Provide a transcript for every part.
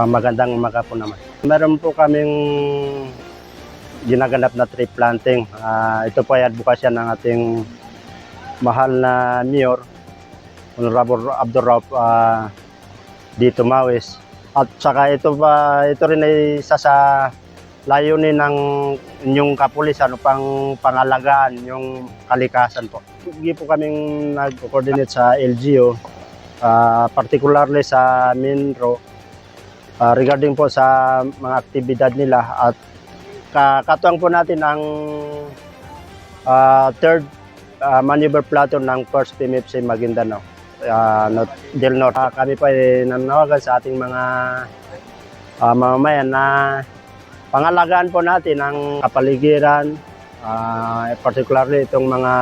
Ah, magandang umaga po naman. Meron po kaming ginaganap na tree planting. Ah, ito po ay advokasya ng ating mahal na mayor, Honorable Abdul Rauf ah, dito Mawis. At saka ito pa ito rin ay isa sa layunin ng inyong kapulisan upang pangalagaan yung kalikasan po. Hindi po kaming nag-coordinate sa LGU, ah, particularly sa Minro, ah, regarding po sa mga aktibidad nila at ka- katuwang po natin ang ah, third ah, maneuver platoon ng 1st PMFC Maguindanao. Uh, Del Norte. Ah, kami po ay nanawagan sa ating mga ah, mamamayan na pangalagaan po natin ang kapaligiran, ah, particularly itong mga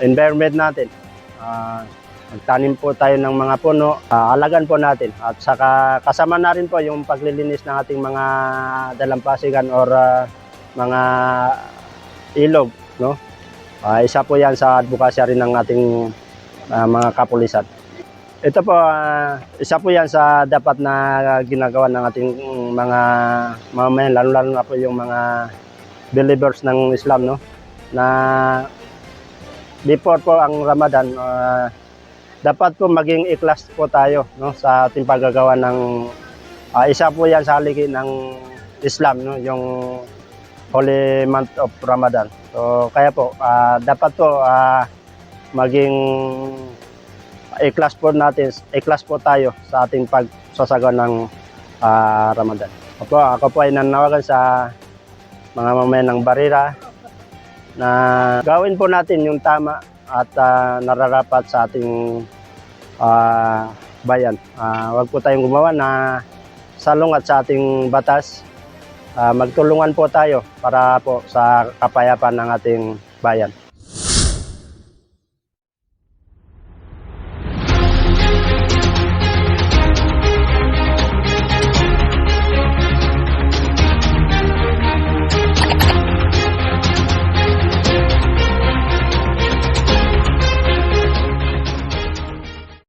environment natin. Ah, magtanim po tayo ng mga puno, ah, alagan po natin. At saka kasama na rin po yung paglilinis ng ating mga dalampasigan or ah, mga ilog. No? Ah, isa po yan sa advokasya rin ng ating ah, mga kapulisan. Ito po, ah, isa po yan sa dapat na ginagawa ng ating mga mamamayan, lalo-lalo na po yung mga believers ng Islam, no? Na before po ang Ramadan, ah, dapat po maging ikhlas po tayo no sa ating paggagawa ng ah, isa po yan sa haligi ng Islam no yung holy month of Ramadan. So kaya po ah, dapat po ah, maging ikhlas po natin, ikhlas po tayo sa ating pagsasagawa ng ah, Ramadan. Opo, ako po ay nanawagan sa mga mamayan ng Barira na gawin po natin yung tama at ah, nararapat sa ating ah, bayan. Ah, wag po tayong gumawa na salungat sa ating batas. Ah, magtulungan po tayo para po sa kapayapaan ng ating bayan.